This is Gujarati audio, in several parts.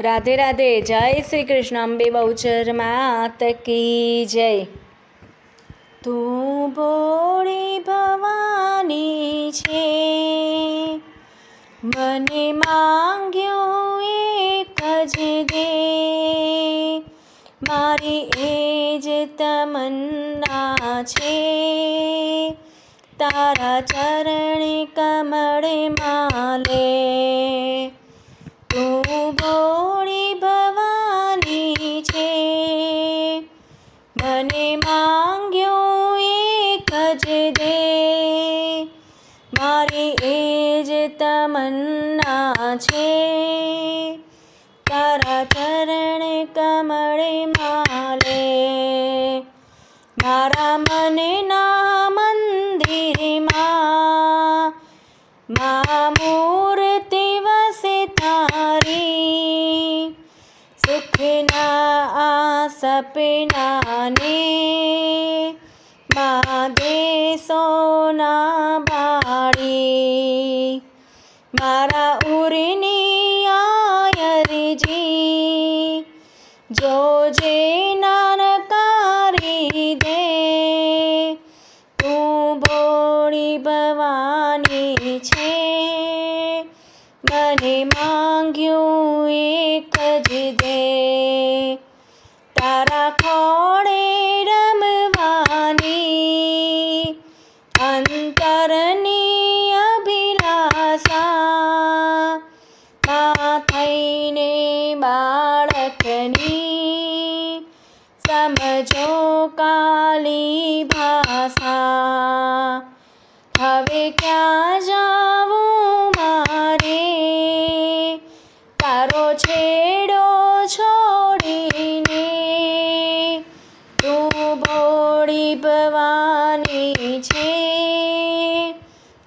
રાધે રાધે, જય શ્રી કૃષ્ણ, અંબે બહુચર માત કી જય. તું ભોળી ભવાની છે, મને માંગ્યું એક જ દે. મારી એ જ તમન્ના છે, તારા ચરણ માલે તમન્ના છે. તારા ચરણ કમળે માલે. મારા મનના મંદિરમાં. મા મૂર્તિ વસે તારી. સુખના આ સપનાને મા દેશોના બાળી. મારા ઉરની આયરજી જોજે નાનકારી દે, તું ભોળી ભવાની છે. મને માંગ્યું એક જ દે, તારા ખોડે રમવાની અંતરની માં થઈને બાળકની સમજો કાલી ભાષા. હવે ક્યાં જાવું મારે? તારો છેડો છોડીને તું બોડી ભવાની છે.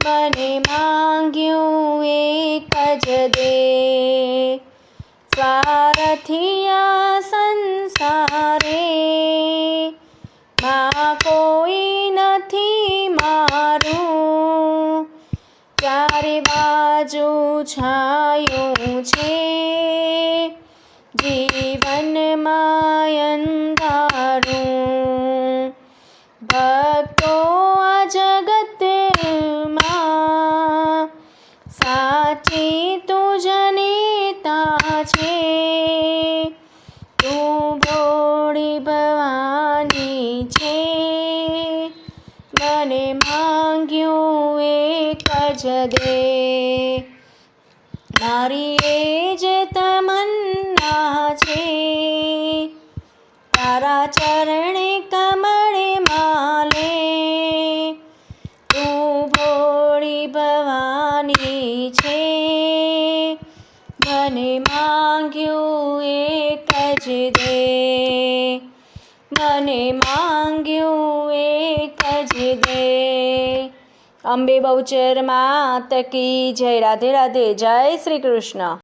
મને માંગ્યું એક જ દે. સ્વાર્થિયા સંસારે માં કોઈ નથી મારું. ચારે બાજુ છાયું છે જીવનમાં અંધારું. ભક્તો મને માંગ્યું એક જ દે. મારી એ જ તમન્ના છે. તારા ચરણે કમળે માલે. તું ભોળી ભવાની છે. મને માંગ્યું એક જ દે. મને માંગ્યું એક જ દે. અંબે બહુચર માત કી જય. રાધે રાધે. જય શ્રી કૃષ્ણ.